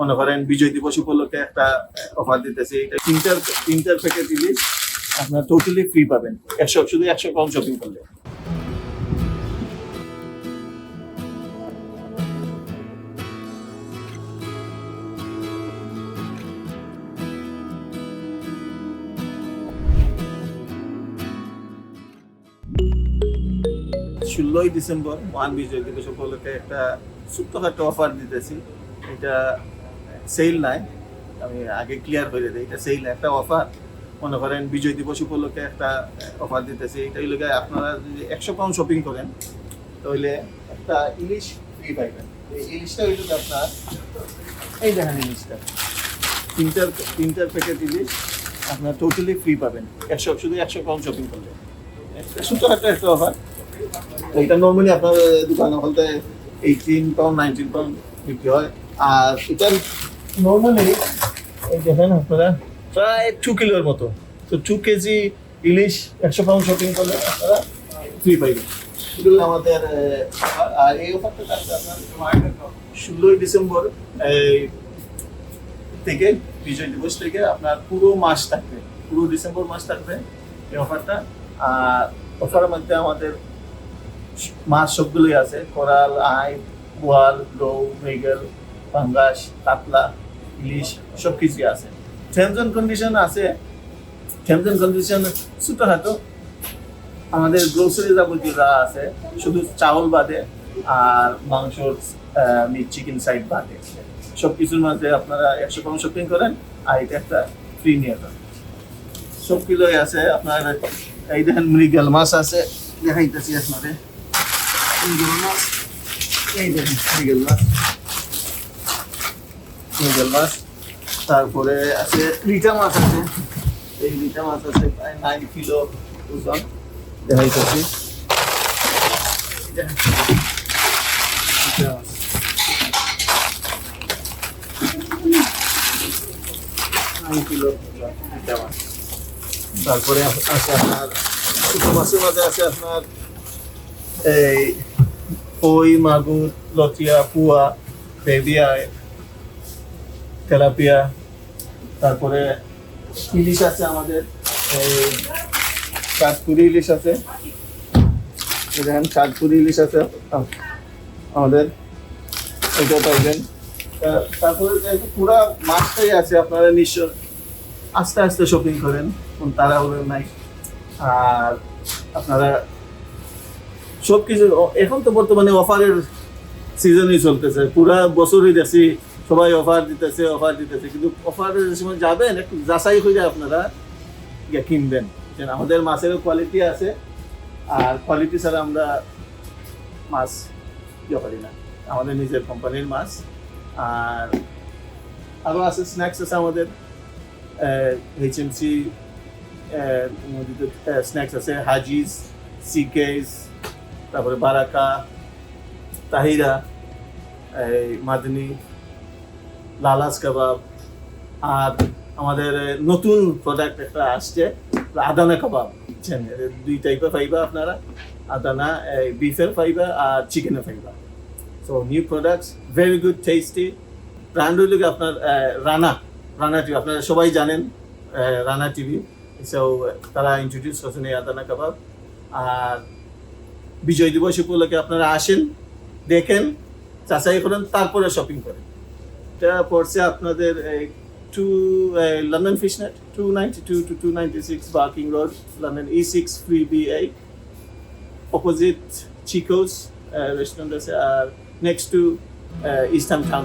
মনে করেন বিজয় দিবস উপলক্ষে একটা অফার দিতেছি। তিনটার তিনটার প্যাকেট ইলিশ আপনার টোটালি ফ্রি পাবেন। একশো, শুধু একশো কম শপিং করলে। ষোলোই ডিসেম্বর মহান বিজয় দিবস উপলক্ষে একটা ছোট্টখাটো অফার দিতেছি। এটা সেল নাই। আমি আগে ক্লিয়ার করে দিই, এটা সেল একটা অফার মনে করেন বিজয় দিবস উপলক্ষে একটা অফার দিতেছি। এটা হইলে আপনারা যদি একশো পাউন্ড শপিং করেন, তাহলে একটা ইলিশ ফ্রি পাইবেন। এই ইলিশটা হইল আপনার, এই দেখেন ইলিশটা। তিনটার তিনটার প্যাকেট ইলিশ আপনার টোটালি ফ্রি পাবেন। একশো, শুধু একশো পাউন্ড শপিং করলে। ছোট্টখাটো একটা একটা অফার এটা নর্মালি আপনার দোকানে বলতে এইটিন পাউন্ড নাইনটিন পাউন্ড বিক্রি হয়। আর এটা নর্মালি এই দেখেন আপনারা, প্রায় টু কিলোর মতো। তো টু কেজি ইলিশ একশো পাউন্ড শপিং করলে আপনারা ফ্রি পাইবেন। এগুলো আমাদের ষোলোই ডিসেম্বর থেকে, বিজয় দিবস থেকে আপনার পুরো মাস থাকবে, পুরো ডিসেম্বর মাস থাকবে এই অফারটা আর অফারের মধ্যে আমাদের মাছ সবগুলোই আছে, কোরাল, আই বোয়াল রৌ, মৃগেল, পাঙ্গাস, কাতলা। ইলিশ সব কিছুই আছে। টার্মস অ্যান্ড কন্ডিশন আছে। টার্মস অ্যান্ড কন্ডিশন ছোটোখাটো। আমাদের গ্রোসারি যাবতীয় যা আছে, শুধু চাউল বাদে আর মাংসর মিট চিকেন সাইড বাদে। সব কিছুর মাঝে আপনারা একশো কম শপিং করেন, আর এটা একটা ফ্রি নিয়ে যান সব কিলোই আছে, আপনার এই দেখেন মৃগেল মাছ আছে, দেখাইতেছি আপনাদের। মৃগেল মাছ, এই দেখেন মৃগেল মাছ। মৃগেল মাছ। তারপরে আছে লিটা মাছ আছে। এই লিটা মাছ আছে প্রায় নাইন কিলো ওজন। দেখাইতেছি। তারপরে আছে আপনার ছোট মাছের মাঝে আছে আপনার এই কই, মাগুর লটিয়া পুয়া বেবিয়া তেলাপিয়া, তারপরে ইলিশ আছে আমাদের, এই কাঠপুরি ইলিশ আছে। দেখেন, কাঠপুরি ইলিশ আছে। আমাদের, এটা পাইবেন। তারপরে পুরা মাছটাই আছে আপনারা নিশ্চয় আস্তে আস্তে শপিং করেন, কোন তাড়াহুড়ো নাই। আর আপনারা সব কিছু এখন তো বর্তমানে অফারের সিজনই চলতেছে। পুরা বছরই দেখছি সবাই অফার দিতেছে অফার দিতেছে। কিন্তু অফারের সময় যাবেন, একটু যাচাই করে আপনারা কিনবেন। আমাদের মাছেরও কোয়ালিটি আছে, আর কোয়ালিটি ছাড়া আমরা মাছ ইয়ে করি না। আমাদের নিজের কোম্পানির মাছ। আর আরও আছে স্ন্যাক্স আছে আমাদের। এইচএমসি স্ন্যাক্স আছে হাজিজ সিকেস তারপরে বারাকা তাহিরা এই মাদনি লালাস কাবাব আর আমাদের নতুন প্রোডাক্ট একটা আসছে, আদানা কাবাব। দুই টাইপের পাইবা আপনারা। আদানা বিফের পাইবা আর চিকেনের পাইবা so new products very good tasty brand হইল আপনার রানা। রানা টিভি আপনারা সবাই জানেন রানা টিভি সো তারা ইন্ট্রোডিউস করছেন এই আদানা কাবাব। আর বিজয় দিবস উপলক্ষে আপনারা আসেন, দেখেন, যাচাই করেন, তারপরে শপিং করেন। এটা পড়ছে আপনাদের to London fishnet two two two two ninety six Barking Road London E six three B eight opposite Chicos restaurant আছে আর নেক্সট টু ইস্টার্ন টাউন